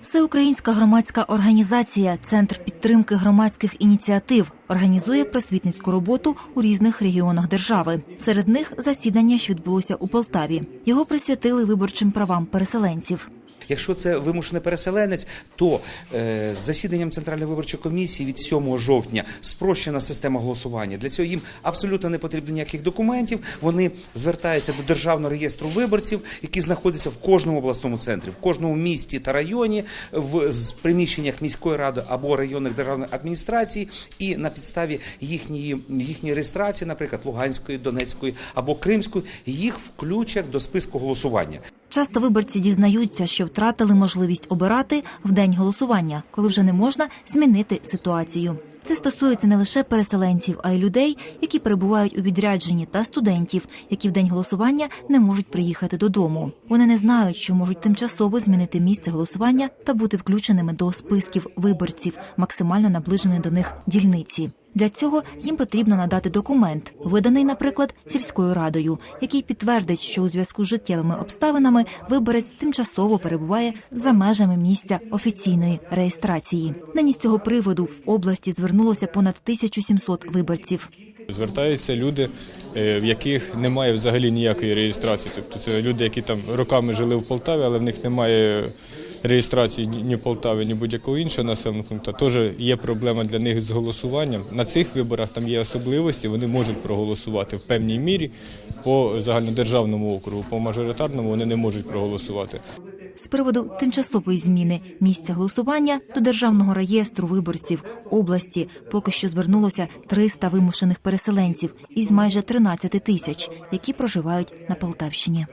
Всеукраїнська громадська організація Центр підтримки громадських ініціатив організує просвітницьку роботу у різних регіонах держави. Серед них засідання, що відбулося у Полтаві. Його присвятили виборчим правам переселенців. Якщо це вимушений переселенець, то е, засіданням Центральної виборчої комісії від 7 жовтня спрощена система голосування. Для цього їм абсолютно не потрібно ніяких документів. Вони звертаються до державного реєстру виборців, який знаходиться в кожному обласному центрі, в кожному місті та районі, в приміщеннях міської ради або районних державних адміністрацій, і на підставі їхньої їхньої реєстрації, наприклад, Луганської, Донецької або Кримської, їх включать до списку голосування. Часто виборці дізнаються, що втратили можливість обирати в день голосування, коли вже не можна змінити ситуацію. Це стосується не лише переселенців, а й людей, які перебувають у відрядженні, та студентів, які в день голосування не можуть приїхати додому. Вони не знають, що можуть тимчасово змінити місце голосування та бути включеними до списків виборців, максимально наближеної до них дільниці. Для цього їм потрібно надати документ, виданий, наприклад, сільською радою, який підтвердить, що у зв'язку з життєвими обставинами виборець тимчасово перебуває за межами місця офіційної реєстрації. Нині з цього приводу в області звернулося понад 1700 виборців. Звертаються люди, е, в яких немає взагалі ніякої реєстрації. Тобто це люди, які там роками жили в Полтаві, але в них немає реєстрації ні Полтаві, ні будь-якого іншого населеного пункту. Теж є проблема для них з голосуванням. На цих виборах там є особливості, вони можуть проголосувати в певній мірі по загальнодержавному округу, по мажоритарному вони не можуть проголосувати. З приводу тимчасової зміни місця голосування до державного реєстру виборців області поки що звернулося 300 вимушених переселенців із майже 13 тисяч, які проживають на Полтавщині.